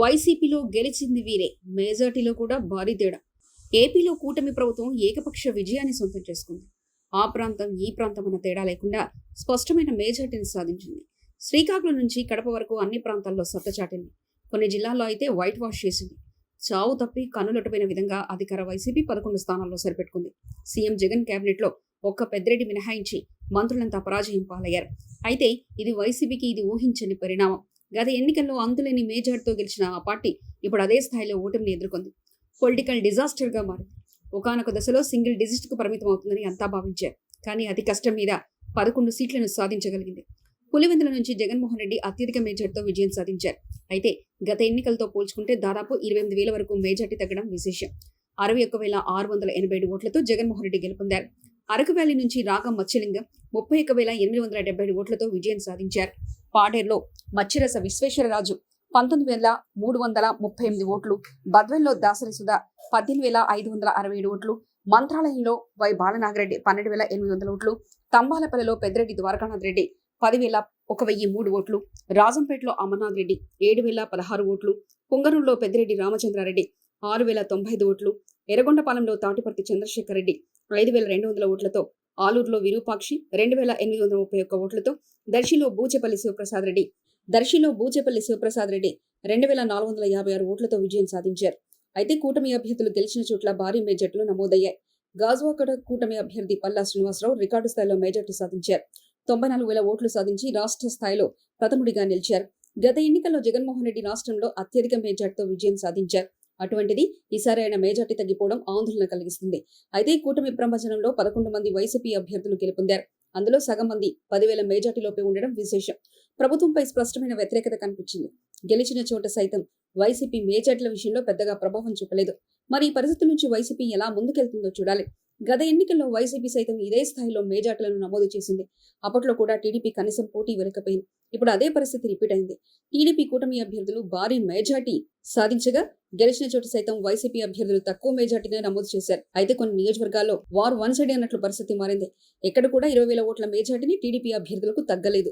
వైసీపీలో గెలిచింది వీరే. మెజార్టీలో కూడా భారీ తేడా. ఏపీలో కూటమి ప్రభుత్వం ఏకపక్ష విజయాన్ని సొంతం చేసుకుంది. ఆ ప్రాంతం ఈ ప్రాంతం అన్న తేడా లేకుండా స్పష్టమైన మేజార్టీని సాధించింది. శ్రీకాకుళం నుంచి కడప వరకు అన్ని ప్రాంతాల్లో సత్తచాటింది కొన్ని జిల్లాల్లో అయితే వైట్ వాష్ చేసింది. చావు తప్పి కన్నులొట్టపోయిన విధంగా అధికార వైసీపీ పదకొండు స్థానాల్లో సరిపెట్టుకుంది. సీఎం జగన్ కేబినెట్లో ఒక్క పెద్దిరెడ్డి మినహాయించి మంత్రులంతా పరాజయం పాలయ్యారు. అయితే ఇది వైసీపీకి ఇది ఊహించని పరిణామం. గత ఎన్నికల్లో అంతులేని మేజార్తో గెలిచిన ఆ పార్టీ ఇప్పుడు అదే స్థాయిలో ఓటమిని ఎదుర్కొంది. పొలిటికల్ డిజాస్టర్గా మారింది. ఒకనొక దశలో సింగిల్ డిజిట్కు పరిమితం అవుతుందని అంతా భావించారు. కానీ అతి కష్టం మీద పదకొండు సీట్లను సాధించగలిగింది. పులివెందుల నుంచి జగన్మోహన్ రెడ్డి అత్యధిక మేజర్తో విజయం సాధించారు. అయితే గత ఎన్నికలతో పోల్చుకుంటే దాదాపు ఇరవై ఎనిమిది వేల వరకు మేజార్టీ తగ్గడం విశేషం. అరవై ఒక్క వేల ఆరు వందల ఎనభై ఏడు ఓట్లతో జగన్మోహన్ రెడ్డి గెలుపొందారు. అరకు వ్యాలీ నుంచి రాగా మత్స్యలింగం ముప్పై ఒక్క వేల ఎనిమిది వందల డెబ్బై ఏడు ఓట్లతో విజయం సాధించారు. పాడేరులో మచ్చిరస విశ్వేశ్వరరాజు పంతొమ్మిది వేల మూడు వందల ముప్పై ఎనిమిది ఓట్లు బద్వెల్లో దాసరి సుధా పద్దెనిమిది వేల ఐదు వందల అరవై ఏడు ఓట్లు మంత్రాలయంలో వై బాలనాగరెడ్డి పన్నెండు వేల ఎనిమిది వందల ఓట్లు తంబాలపల్లిలో పెద్దిరెడ్డి ద్వారకానాథ్ రెడ్డి పదివేల ఒక వెయ్యి మూడు ఓట్లు రాజంపేటలో అమర్నాథ్ రెడ్డి ఏడు వేల పదహారు ఓట్లు పుంగనూరులో పెద్దిరెడ్డి రామచంద్రారెడ్డి ఆరు వేల తొంభై ఐదు ఓట్లు ఎర్రగొండపాలెంలో తాటిపర్తి చంద్రశేఖర్ రెడ్డి ఐదు వేల రెండు వందల ఓట్లతో ఆలూరులో విరూపాక్షి రెండు వేల ఎనిమిది వందల ముప్పై ఒక్క ఓట్లతో దర్శిలో బూచెపల్లి శివప్రసాద్ రెడ్డి దర్శిలో బూచెపల్లి శివప్రసాద్ రెడ్డి రెండు వేల నాలుగు వందల యాభై ఆరు ఓట్లతో విజయం సాధించారు. అయితే కూటమి అభ్యర్థులు గెలిచిన చోట్ల భారీ మేజట్లు నమోదయ్యాయి. గాజువాకడ కూటమి అభ్యర్థి పల్లా శ్రీనివాసరావు రికార్డు స్థాయిలో మేజర్టీ సాధించారు. తొంభై నాలుగు వేల ఓట్లు సాధించి రాష్ట్ర స్థాయిలో ప్రథముడిగా నిలిచారు. గత ఎన్నికల్లో జగన్మోహన్ రెడ్డి రాష్ట్రంలో అత్యధిక మేజార్టీతో విజయం సాధించారు. అటువంటిది ఈసారి ఆయన మెజార్టీ తగ్గిపోవడం ఆందోళన కలిగిస్తుంది. అయితే కూటమి ప్రపంచంలో పదకొండు మంది వైసీపీ అభ్యర్థులు గెలుపొందారు. అందులో సగం మంది పదివేల మెజార్టీలోపే ఉండడం విశేషం. ప్రభుత్వంపై స్పష్టమైన వ్యతిరేకత కనిపించింది. గెలిచిన చోట సైతం వైసీపీ మేజార్టీల విషయంలో పెద్దగా ప్రభావం చూపలేదు. మరి ఈ పరిస్థితుల నుంచి వైసీపీ ఎలా ముందుకెళ్తుందో చూడాలి. గత ఎన్నికల్లో వైసీపీ సైతం ఇదే స్థాయిలో మేజార్టీలను నమోదు చేసింది. అప్పట్లో కూడా టీడీపీ కనీసం పోటీ ఇవ్వలేకపోయింది ఇప్పుడు అదే పరిస్థితి రిపీట్ అయింది. టీడీపీ కూటమి అభ్యర్థులు భారీ మెజార్టీ సాధించగా గెలిచిన చోటు సైతం వైసీపీ అభ్యర్థులు తక్కువ మేజార్టీనే నమోదు చేశారు. అయితే కొన్ని నియోజకవర్గాల్లో వారు వన్ సైడ్ అన్నట్లు పరిస్థితి మారింది. ఎక్కడ కూడా ఇరవై వేల ఓట్ల మెజార్టీని టీడీపీ అభ్యర్థులకు తగ్గలేదు.